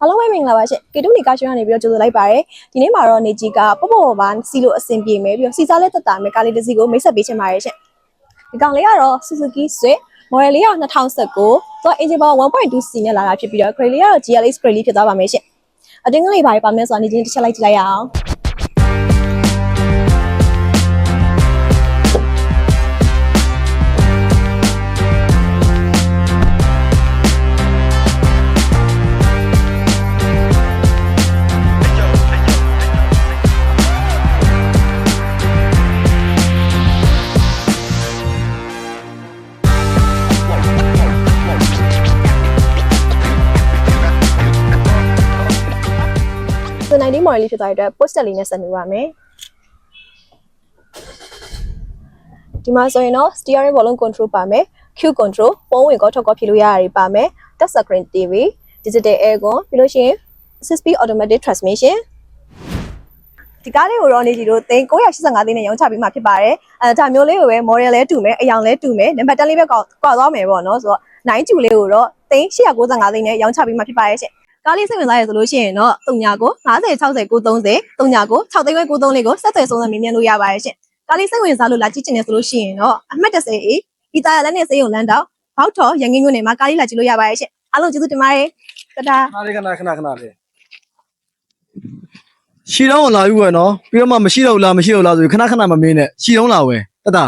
အားလုံးပဲမင်္ဂလာပါရှင်ကေတုနေကားရှင်ကနေပြီးတော့ကြိုဆိုလိုက်ပါရယ်ဒီနေ့မှာတော့နေကြီးကပေါ့ပေါ့ပါစီလို့အဆင်ပြေမယ်ပြီးတော့စီစားလက်တက်တာမယ်ကားလေးတစ်စီးကိုမိတ်ဆက်ပေးချင်ပါတယ်ရှင်ဒီကောင်လေးကတော့ Suzuki Swift model လေးက2019သူက engine power 1.2C နဲ့လာတာဖြစ်ပြီးတော့ grade လေးကတော့ GLX grade လေးဖြစ်သွားပါမယ်ရှင်အတင်းကလေးပါရပါမယ်ဆိုတော့နေကြီးတစ်ချက်လိုက်ကြည့်လိုက်ရအောင် 90 model လေးဖြစ်သွားတဲ့အတွက် poster လေးနဲ့ဆက်နေပါမယ်ဒီမှာဆိုရင်တော့ steering volume control ပါမယ် Q control ဖုန်းဝင်ကောထွက်ကောဖြည့်လို့ရတာတွေပါမယ် touch screen TV digital aircon ပြီးလို့ရှိရင် 6 speed automatic transmission ဒီကားလေးကိုတော့နေကြည့်လို့သိန်း985သိန်းနဲ့ရောင်းချပေးမှာဖြစ်ပါတယ်အဲဒါမျိုးလေးကိုပဲ model လဲတူမယ်အယောင်လဲတူမယ်နံပါတ်10လေးပဲကွာကွာသွားမယ်ပေါ့နော်ဆိုတော့9ကျူလေးကိုတော့သိန်း895သိန်းနဲ့ရောင်းချပေးမှာဖြစ်ပါတယ်ရှင် ကားလေးစိတ်ဝင်စားရဆိုလို့ရှိရင်တော့3ညာကို50 60 930 3ညာကို6သိန်းခွဲ930လေးကိုဆက်သွယ်ဆုံးစံမြင်မြင်လို့ရပါတယ်ရှင်ကားလေးစိတ်ဝင်စားလို့လာကြည့်ချင်တယ်ဆိုလို့ရှိရင်တော့အမှတ် 30အေးဒီတာရလက်နဲ့စေးုံလမ်းတော့ဘောက်ထော်ရန်ကင်းမြို့နယ်မှာကားလေးလာကြည့်လို့ရပါတယ်ရှင်အားလုံးကျေးဇူးတင်ပါတယ်တတာခဏလေးခဏခဏခဏလေးရှီတော့လာပြီကွယ်နော်ပြီးတော့မှမရှိတော့ဘူးလားမရှိတော့ဘူးလားဆိုပြီးခဏခဏမမင်းနဲ့ရှီတော့လာဝယ်တတ